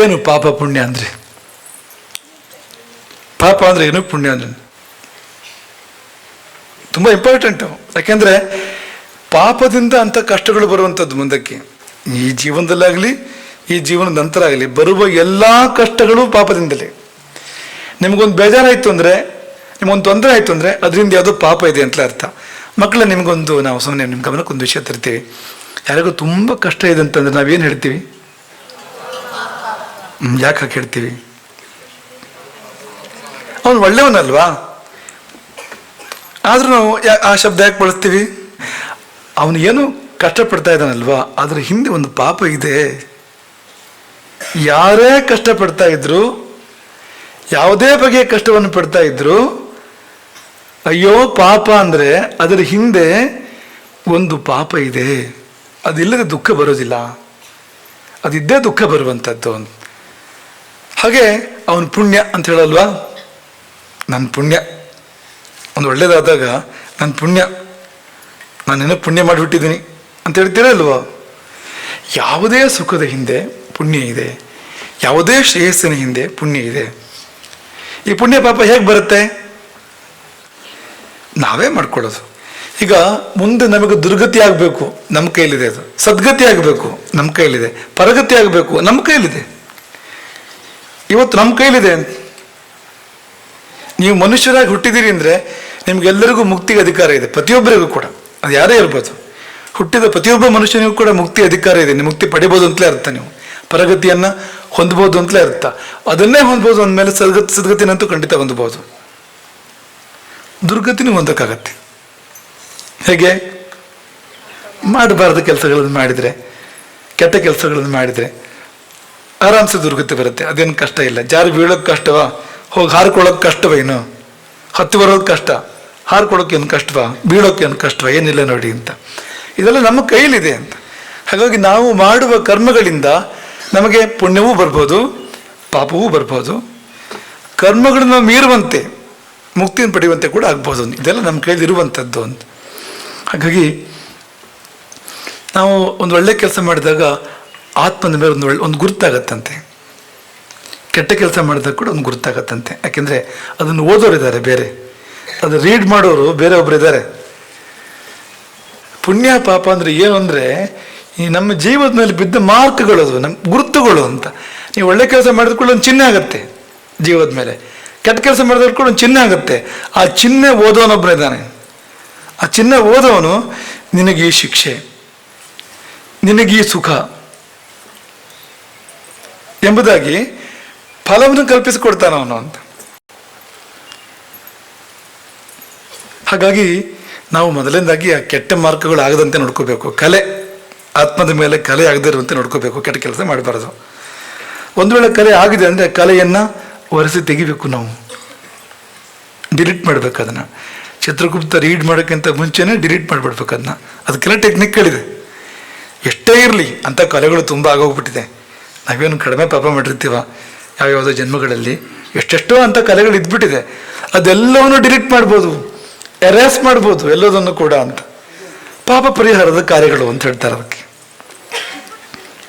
ಏನು ಪಾಪ ಪುಣ್ಯ ಅಂದರೆ? ಪಾಪ ಅಂದರೆ ಏನು ಪುಣ್ಯ ಅಂದರೆ? ತುಂಬ ಇಂಪಾರ್ಟೆಂಟು ಯಾಕೆಂದರೆ ಪಾಪದಿಂದ ಅಂಥ ಕಷ್ಟಗಳು ಬರುವಂಥದ್ದು ಮುಂದಕ್ಕೆ. ಈ ಜೀವನದಲ್ಲಾಗಲಿ, ಈ ಜೀವನದ ನಂತರ ಆಗಲಿ ಬರುವ ಎಲ್ಲ ಕಷ್ಟಗಳು ಪಾಪದಿಂದಲೇ. ನಿಮಗೊಂದು ಬೇಜಾರಾಯಿತು ಅಂದರೆ, ನಿಮಗೊಂದು ತೊಂದರೆ ಆಯಿತು ಅಂದರೆ ಅದರಿಂದ ಯಾವುದೋ ಪಾಪ ಇದೆ ಅಂತ ಅರ್ಥ. ಮಕ್ಕಳ, ನಿಮಗೊಂದು ನಾವು ಸುಮ್ಮನೆ ನಿಮ್ಮ ಗಮನಕ್ಕೊಂದು ವಿಷಯ ತರ್ತೀವಿ. ಯಾರಿಗೂ ತುಂಬ ಕಷ್ಟ ಇದೆ ಅಂತಂದ್ರೆ ನಾವೇನು ಹೇಳ್ತೀವಿ? ಯಾಕೆ ಹೇಳ್ತೀವಿ ಅವನು ಒಳ್ಳೆಯವನಲ್ವಾ? ಆದರೂ ನಾವು ಆ ಶಬ್ದ ಯಾಕೆ ಬಳಸ್ತೀವಿ? ಅವನು ಏನು ಕಷ್ಟಪಡ್ತಾ ಇದ್ದಾನಲ್ವಾ? ಅದರ ಹಿಂದೆ ಒಂದು ಪಾಪ ಇದೆ. ಯಾರೇ ಕಷ್ಟಪಡ್ತಾ ಇದ್ರು, ಯಾವುದೇ ಬಗೆಯ ಕಷ್ಟವನ್ನು ಪಡ್ತಾ ಇದ್ರು, ಅಯ್ಯೋ ಪಾಪ ಅಂದರೆ ಅದರ ಹಿಂದೆ ಒಂದು ಪಾಪ ಇದೆ. ಅದಿಲ್ಲದೆ ದುಃಖ ಬರೋದಿಲ್ಲ. ಅದಿದ್ದೇ ದುಃಖ ಬರುವಂಥದ್ದು ಹಾಗೆ ಅವನ ಪುಣ್ಯ ಅಂತ ಹೇಳಲ್ವಾ? ನನ್ನ ಪುಣ್ಯ. ಒಂದು ಒಳ್ಳೇದಾದಾಗ ನನ್ನ ಪುಣ್ಯ. ನಾನೇನೋ ಪುಣ್ಯ ಮಾಡಿಬಿಟ್ಟಿದ್ದೀನಿ ಅಂತ ಹೇಳ್ತೀರಾ ಅಲ್ವಾ ಯಾವುದೇ ಸುಖದ ಹಿಂದೆ ಪುಣ್ಯ ಇದೆ. ಯಾವುದೇ ಶ್ರೇಯಸ್ಸಿನ ಹಿಂದೆ ಪುಣ್ಯ ಇದೆ. ಈ ಪುಣ್ಯ ಪಾಪ ಹೇಗೆ ಬರುತ್ತೆ? ನಾವೇ ಮಾಡ್ಕೊಳ್ಳೋದು. ಈಗ ಮುಂದೆ ನಮಗೆ ದುರ್ಗತಿ ಆಗಬೇಕು. ನಮ್ಮ ಕೈಲಿದೆ ಅದು. ಸದ್ಗತಿ ಆಗಬೇಕು. ನಮ್ಮ ಕೈಲಿದೆ ಪರಗತಿ ಆಗಬೇಕು. ನಮ್ಮ ಕೈಲಿದೆ ಇವತ್ತು ನಮ್ಮ ಕೈಲಿದೆ ನೀವು ಮನುಷ್ಯರಾಗಿ ಹುಟ್ಟಿದ್ದೀರಿ ಅಂದರೆ ನಿಮಗೆಲ್ಲರಿಗೂ ಮುಕ್ತಿಗೆ ಅಧಿಕಾರ ಇದೆ, ಪ್ರತಿಯೊಬ್ಬರಿಗೂ ಕೂಡ. ಅದು ಯಾರೇ ಇರ್ಬೋದು. ಹುಟ್ಟಿದ ಪ್ರತಿಯೊಬ್ಬ ಮನುಷ್ಯನಿಗೂ ಕೂಡ ಮುಕ್ತಿ ಅಧಿಕಾರ ಇದೆ. ನೀವು ಮುಕ್ತಿ ಪಡಿಬೋದು ಅಂತಲೇ ಅರ್ಥ ನೀವು. ಪರಗತಿಯನ್ನು ಹೊಂದ್ಬೋದು ಅಂತಲೇ ಅರ್ಥ. ಅದನ್ನೇ ಹೊಂದ್ಬೋದು ಅಂದಮೇಲೆ ಸದ್ಗತಿ, ಸದ್ಗತಿನಂತೂ ಖಂಡಿತ ಹೊಂದ್ಬೋದು. ದುರ್ಗತಿನೂ ಹೊಂದಕ್ಕಾಗತ್ತೆ. ಹೇಗೆ? ಮಾಡಬಾರ್ದು ಕೆಲಸಗಳನ್ನು ಮಾಡಿದರೆ, ಕೆಟ್ಟ ಕೆಲಸಗಳನ್ನು ಮಾಡಿದರೆ. ಆರಾಮ್ಸೆ ದುರ್ಗತಿ ಬರುತ್ತೆ, ಅದೇನು ಕಷ್ಟ ಇಲ್ಲ. ಜಾರಿ ಬೀಳೋಕೆ ಕಷ್ಟವಾ? ಹೋಗಿ ಹಾರ್ಕೊಳ್ಳೋಕೆ ಕಷ್ಟವ ಏನು ಹತ್ತಿ ಬರೋದು ಕಷ್ಟ. ಹಾರ್ಕೊಳ್ಳೋಕೆ ಏನು ಕಷ್ಟವ? ಬೀಳೋಕೆ ಏನು ಕಷ್ಟವ? ಏನಿಲ್ಲ ನೋಡಿ ಅಂತ. ಇದೆಲ್ಲ ನಮ್ಮ ಕೈಲಿದೆ ಅಂತ. ಹಾಗಾಗಿ ನಾವು ಮಾಡುವ ಕರ್ಮಗಳಿಂದ ನಮಗೆ ಪುಣ್ಯವೂ ಬರ್ಬೋದು, ಪಾಪವೂ ಬರ್ಬೋದು. ಕರ್ಮಗಳನ್ನು ಮೀರುವಂತೆ, ಮುಕ್ತಿಯನ್ನು ಪಡೆಯುವಂತೆ ಕೂಡ ಆಗ್ಬೋದು. ಇದೆಲ್ಲ ನಮ್ಮ ಕೈಲಿ ಇರುವಂಥದ್ದು ಅಂತ. ಹಾಗಾಗಿ ನಾವು ಒಂದು ಒಳ್ಳೆ ಕೆಲಸ ಮಾಡಿದಾಗ ಆತ್ಮದ ಮೇಲೆ ಒಂದು ಒಳ್ಳೆ ಒಂದು ಗುರುತಾಗತ್ತಂತೆ. ಕೆಟ್ಟ ಕೆಲಸ ಮಾಡಿದಾಗ ಕೂಡ ಒಂದು ಗುರುತಾಗತ್ತಂತೆ. ಯಾಕೆಂದರೆ ಅದನ್ನು ಓದೋರು ಇದ್ದಾರೆ ಬೇರೆ. ಅದು ರೀಡ್ ಮಾಡೋರು ಬೇರೆ ಒಬ್ರು ಇದ್ದಾರೆ. ಪುಣ್ಯ ಪಾಪ ಅಂದರೆ ಏನು ಅಂದರೆ, ಈ ನಮ್ಮ ಜೀವದ ಮೇಲೆ ಬಿದ್ದ ಮಾರ್ಕ್ಗಳು ಅದು, ನಮ್ಮ ಗುರುತುಗಳು ಅಂತ. ನೀವು ಒಳ್ಳೆ ಕೆಲಸ ಮಾಡಿದ ಕೂಡ ಒಂದು ಚಿಹ್ನೆ ಆಗುತ್ತೆ ಜೀವದ ಮೇಲೆ. ಕೆಟ್ಟ ಕೆಲಸ ಮಾಡಿದ್ರು ಕೂಡ ಒಂದು ಚಿಹ್ನೆ ಆಗುತ್ತೆ. ಆ ಚಿಹ್ನೆ ಓದೋನೊಬ್ಬನಿದ್ದಾನೆ ಆ ಚಿಹ್ನೆ ಓದೋನು ನಿನಗೆ ಈ ಶಿಕ್ಷೆ, ನಿನಗೆ ಈ ಸುಖ. ಎಂಬುದಾಗಿ ಫಲವನ್ನು ಕಲ್ಪಿಸಿಕೊಡ್ತಾನ ಅವನು ಅಂತ. ಹಾಗಾಗಿ ನಾವು ಮೊದಲಿಂದಾಗಿ ಆ ಕೆಟ್ಟ ಮಾರ್ಗಗಳು ಆಗದಂತೆ ನೋಡ್ಕೋಬೇಕು. ಕಲೆ, ಆತ್ಮದ ಮೇಲೆ ಕಲೆ ಆಗದೇ ಇರುವಂತೆ ನೋಡ್ಕೋಬೇಕು. ಕೆಟ್ಟ ಕೆಲಸ ಮಾಡಬಾರ್ದು. ಒಂದು ವೇಳೆ ಕಲೆ ಆಗಿದೆ ಅಂದರೆ ಕಲೆಯನ್ನು ಒರೆಸಿ ತೆಗಿಬೇಕು ನಾವು. ಡಿಲೀಟ್ ಮಾಡಬೇಕು ಅದನ್ನು. ಚಿತ್ರಗುಪ್ತ ರೀಡ್ ಮಾಡೋಕ್ಕಿಂತ ಮುಂಚೆನೇ ಡಿಲೀಟ್ ಮಾಡಿಬಿಡ್ಬೇಕು ಅದನ್ನ. ಅದಕ್ಕೆಲ್ಲ ಟೆಕ್ನಿಕ್ಗಳಿದೆ. ಎಷ್ಟೇ ಇರಲಿ ಅಂಥ ಕಲೆಗಳು ತುಂಬ ಆಗೋಗ್ಬಿಟ್ಟಿದೆ. ನಾವೇನು ಕಡಿಮೆ ಪಾಪ ಮಾಡಿರ್ತೀವ? ಯಾವ್ಯಾವುದೋ ಜನ್ಮಗಳಲ್ಲಿ ಎಷ್ಟೆಷ್ಟೋ ಅಂಥ ಕಲೆಗಳು ಇದ್ಬಿಟ್ಟಿದೆ. ಅದೆಲ್ಲವನ್ನು ಡಿಲೀಟ್ ಮಾಡ್ಬೋದು ಎರೇಸ್ ಮಾಡ್ಬೋದು, ಎಲ್ಲದನ್ನು ಕೂಡ ಅಂತ. ಪಾಪ ಪರಿಹಾರದ ಕಾರ್ಯಗಳು ಅಂತ ಹೇಳ್ತಾರೆ ಅದಕ್ಕೆ.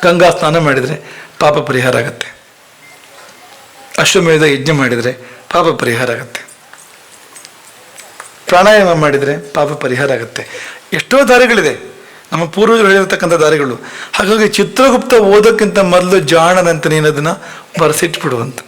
ಗಂಗಾ ಸ್ನಾನ ಮಾಡಿದರೆ ಪಾಪ ಪರಿಹಾರ ಆಗತ್ತೆ. ಅಶ್ವಮೇಧ ಯಜ್ಞ ಮಾಡಿದರೆ ಪಾಪ ಪರಿಹಾರ ಆಗತ್ತೆ. ಪ್ರಾಣಾಯಾಮ ಮಾಡಿದರೆ ಪಾಪ ಪರಿಹಾರ ಆಗುತ್ತೆ. ಎಷ್ಟೋ ದಾರಿಗಳಿದೆ. ನಮ್ಮ ಪೂರ್ವಜರು ಹೇಳಿರ್ತಕ್ಕಂಥ ದಾರಿಗಳು. ಹಾಗಾಗಿ ಚಿತ್ರಗುಪ್ತ ಓದೋಕ್ಕಿಂತ ಮೊದಲು ಜಾಣನಂತ ನೀನು ಅದನ್ನು ಬರೆಸಿಟ್ಬಿಡುವಂತ